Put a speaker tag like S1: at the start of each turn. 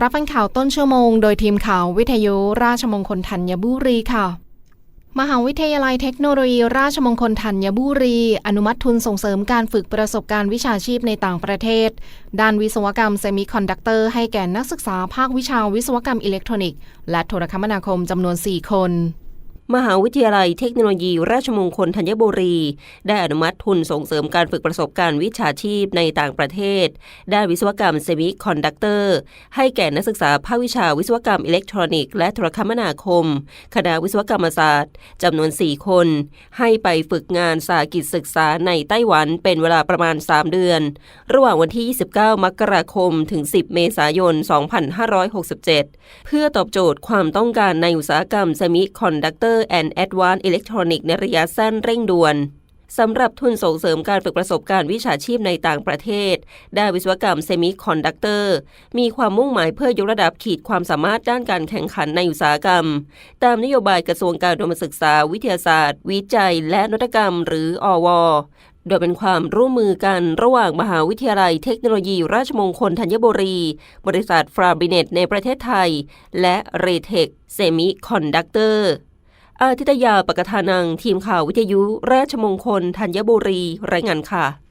S1: รับฟังข่าวต้นชั่วโมงโดยทีมข่าววิทยุราชมงคลธัญบุรีค่ะ มหาวิทยาลัยเทคโนโลยี ราชมงคลธัญบุรี อนุมัติทุนส่งเสริมการฝึกประสบการณ์วิชาชีพในต่างประเทศ ด้านวิศวกรรมเซมิคอนดักเตอร์ให้แก่นักศึกษาภาควิชาวิศวกรรมอิเล็กทรอนิกส์และโทรคมนาคมจำนวน 4 คน
S2: มหาวิทยาลัยเทคโนโลยี ราชมงคลธัญบุรี ได้อนุมัติทุนส่งเสริมการฝึกประสบการณ์วิชาชีพในต่างประเทศ ด้านวิศวกรรมเซมิคอนดักเตอร์ ให้แก่นักศึกษาภาควิชาวิศวกรรมอิเล็กทรอนิกส์และโทรคมนาคม คณะวิศวกรรมศาสตร์จำนวน 4 คน ให้ไปฝึกงานสากิจศึกษาในไต้หวันเป็นเวลาประมาณ 3 เดือน ระหว่างวันที่ 29 มกราคม ถึง 10 เมษายน 2567 เพื่อตอบโจทย์ความต้องการในอุตสาหกรรมเซมิคอนดักเตอร์แอนด์แอดวานซ์อิเล็กทรอนิกส์ในระยะสั้นเร่งด่วนสำหรับทุนส่งเสริมการฝึกประสบการณ์วิชาชีพในต่างประเทศ ด้านวิศวกรรมเซมิคอนดักเตอร์ มีความมุ่งหมายเพื่อยกระดับขีดความสามารถด้านการแข่งขันในอุตสาหกรรม ตามนโยบายกระทรวงการอุดมศึกษา วิทยาศาสตร์ วิจัย และนวัตกรรม หรืออวโดยเป็นความร่วมมือกันระหว่างมหาวิทยาลัยเทคโนโลยีราชมงคลธัญบุรี บริษัทฟราบิเนตในประเทศไทย และเรเทคเซมิคอนดักเตอร์ อาทิตยาปกทานัง ทีมข่าววิทยุ ราชมงคลธัญบุรี รายงานค่ะ